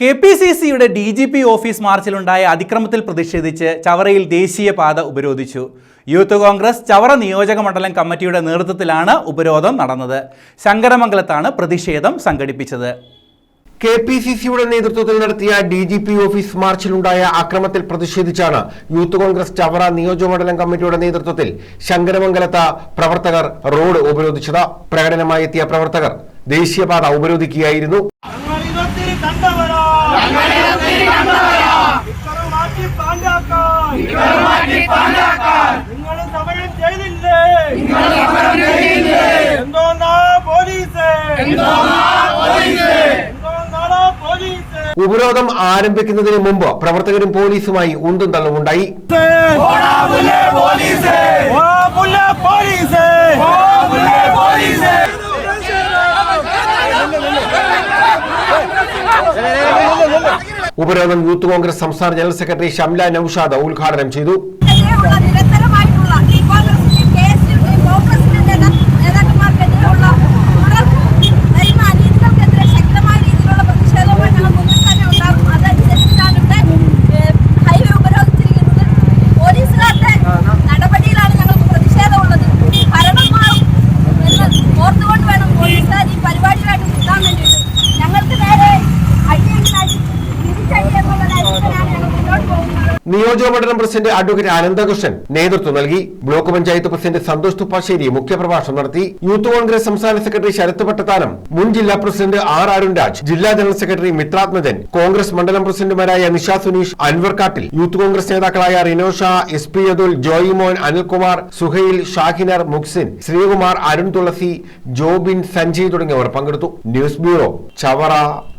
K P C സിയുടെ D G P office മാർച്ചിലുണ്ടായ അതിക്രമത്തിൽ പ്രതിഷേധിച്ച് ചവറയിൽ ദേശീയപാത ഉപരോധിച്ചു. യൂത്ത് കോൺഗ്രസ് ചവറ നിയോജക മണ്ഡലം കമ്മിറ്റിയുടെ നേതൃത്വത്തിലാണ് ഉപരോധം നടന്നത്. ശങ്കരമംഗലത്താണ് പ്രതിഷേധം സംഘടിപ്പിച്ചത്. കെ പി സി സിയുടെ നേതൃത്വത്തിൽ നടത്തിയ ഡി ജി പി ഓഫീസ് മാർച്ചിലുണ്ടായ അക്രമത്തിൽ പ്രതിഷേധിച്ചാണ് യൂത്ത് കോൺഗ്രസ് ചവറ നിയോജകമണ്ഡലം കമ്മിറ്റിയുടെ നേതൃത്വത്തിൽ ശങ്കരമംഗലത്ത് പ്രവർത്തകർ റോഡ് ഉപരോധിച്ചത്. പ്രകടനമായി എത്തിയ പ്രവർത്തകർ ദേശീയപാത ഉപരോധിക്കുകയായിരുന്നു. കണ്ടവരാ ഇക്കറ് മാറ്റി പാണ്ടാക്കാൻ നിങ്ങൾ സമരം ചെയ്തില്ലേ എന്തോന്നാ പോലീസ് എന്തോന്നാണോ പോലീസ് ഉപരോധം ആരംഭിക്കുന്നതിന് മുമ്പ് പ്രവർത്തകരും പോലീസുമായി ഉന്തും തള്ളുമുണ്ടായി. ഉപരോധം യൂത്ത് കോൺഗ്രസ് സംസ്ഥാന ജനറൽ സെക്രട്ടറി ഷംല നൌഷാദ് ഉദ്ഘാടനം ചെയ്തു. നിയോജകമണ്ഡലം പ്രസിഡന്റ് അഡ്വക്കേറ്റ് അനന്തകൃഷ്ണൻ നേതൃത്വം നൽകി. ബ്ലോക്ക് പഞ്ചായത്ത് പ്രസിഡന്റ് സന്തോഷ് തുപ്പാശ്ശേരി മുഖ്യപ്രഭാഷണം നടത്തി. യൂത്ത് കോൺഗ്രസ് സംസ്ഥാന സെക്രട്ടറി ശരത് പട്ടത്താനം മുൻ ജില്ലാ പ്രസിഡന്റ് ആർ അരുൺ രാജ് ജില്ലാ ജനറൽ സെക്രട്ടറി മിത്രാത്മജൻ കോൺഗ്രസ് മണ്ഡലം പ്രസിഡന്റുമാരായ നിഷ സുനീഷ് അൻവർ കാട്ടിൽ യൂത്ത് കോൺഗ്രസ് നേതാക്കളായ Rinosha S P Athul Joymon Anilkumar Suhail ഷാഹിനർ Muksin Sreekumar Arun തുളസി ജോബിൻ സഞ്ജയ് തുടങ്ങിയവർ പങ്കെടുത്തു. News bureau Chavara.